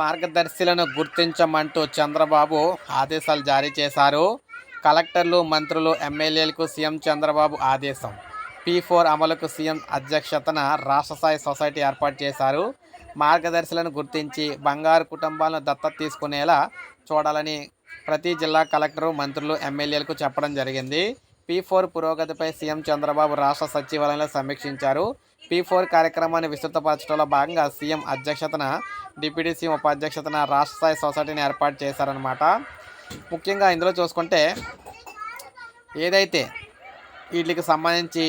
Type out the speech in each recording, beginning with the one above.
మార్గదర్శులను గుర్తించమంటూ చంద్రబాబు ఆదేశాలు జారీ చేశారు. కలెక్టర్లు మంత్రులు ఎమ్మెల్యేలకు సీఎం చంద్రబాబు ఆదేశం. పీ ఫోర్ అమలుకు సీఎం అధ్యక్షతన రాష్ట్ర స్థాయి సొసైటీ ఏర్పాటు చేశారు. మార్గదర్శులను గుర్తించి బంగారు కుటుంబాలను దత్తత తీసుకునేలా చూడాలని ప్రతి జిల్లా కలెక్టరు మంత్రులు ఎమ్మెల్యేలకు చెప్పడం జరిగింది. పీ ఫోర్ పురోగతిపై సీఎం చంద్రబాబు రాష్ట్ర సచివాలయంలో సమీక్షించారు. పీ ఫోర్ కార్యక్రమాన్ని విస్తృతపరచడంలో భాగంగా సీఎం అధ్యక్షతన డిప్యూటీ సీఎం ఉపాధ్యక్షతన రాష్ట్ర స్థాయి సొసైటీని ఏర్పాటు చేశారనమాట ముఖ్యంగా ఇందులో చూసుకుంటే ఏదైతే వీటికి సంబంధించి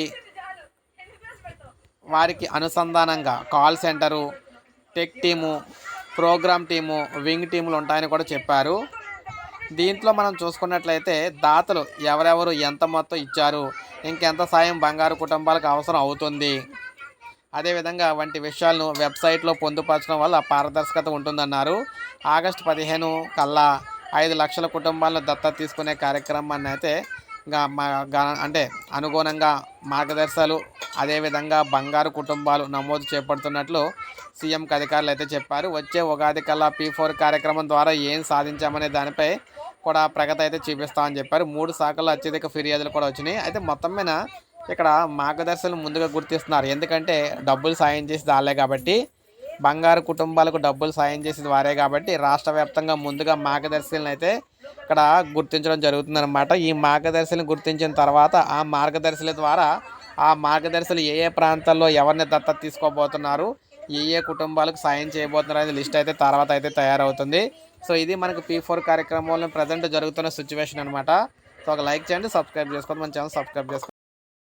వారికి అనుసంధానంగా call centre tech team programme team wing టీములు ఉంటాయని కూడా చెప్పారు. దీంట్లో మనం చూసుకున్నట్లయితే దాతలు ఎవరెవరు ఎంత మొత్తం ఇచ్చారు ఇంకెంత సాయం బంగారు కుటుంబాలకు అవసరం అవుతుంది అదేవిధంగా వంటి విషయాలను వెబ్సైట్లో పొందుపరచడం వల్ల పారదర్శకత ఉంటుందన్నారు. ఆగస్టు పదిహేను కల్లా ఐదు లక్షల కుటుంబాలను దత్తత తీసుకునే కార్యక్రమాన్ని అయితే మా గా- అంటే అనుగుణంగా మార్గదర్శకాలు అదేవిధంగా బంగారు కుటుంబాలు నమోదు చేపడుతున్నట్లు సీఎంకి అధికారులు అయితే చెప్పారు. వచ్చే ఉగాది కల్లా పీ ఫోర్ కార్యక్రమం ద్వారా ఏం సాధించామనే దానిపై కూడా ప్రగతి అయితే చూపిస్తామని చెప్పారు. మూడు శాఖల్లో అత్యధిక ఫిర్యాదులు కూడా వచ్చినాయి. అయితే మొత్తం మీద ఇక్కడ మార్గదర్శకులు ముందుగా గుర్తిస్తున్నారు. ఎందుకంటే డబ్బులు సాయం చేసేది వాళ్ళే కాబట్టి బంగారు కుటుంబాలకు డబ్బులు సాయం చేసేది వారే కాబట్టి రాష్ట్ర వ్యాప్తంగా ముందుగా మార్గదర్శకులను అయితే ఇక్కడ గుర్తించడం జరుగుతుందన్నమాట. ఈ మార్గదర్శులను గుర్తించిన తర్వాత ఆ మార్గదర్శుల ద్వారా ఆ మార్గదర్శులు ఏ ఏ ప్రాంతాల్లో ఎవరిని దత్తత తీసుకోబోతున్నారు ఏ ఏ కుటుంబాలకు సాయం చేయబోతున్నారు అనేది లిస్ట్ అయితే తర్వాత అయితే తయారవుతుంది. సో ఇది మనకు పీ ఫోర్ కార్యక్రమంలో ప్రజెంట్ జరుగుతున్న సిచ్యువేషన్ అనమాట సో ఒక లైక్ చేయండి సబ్స్క్రైబ్ చేసుకోండి మన ఛానల్ సబ్స్క్రైబ్ చేసుకోండి.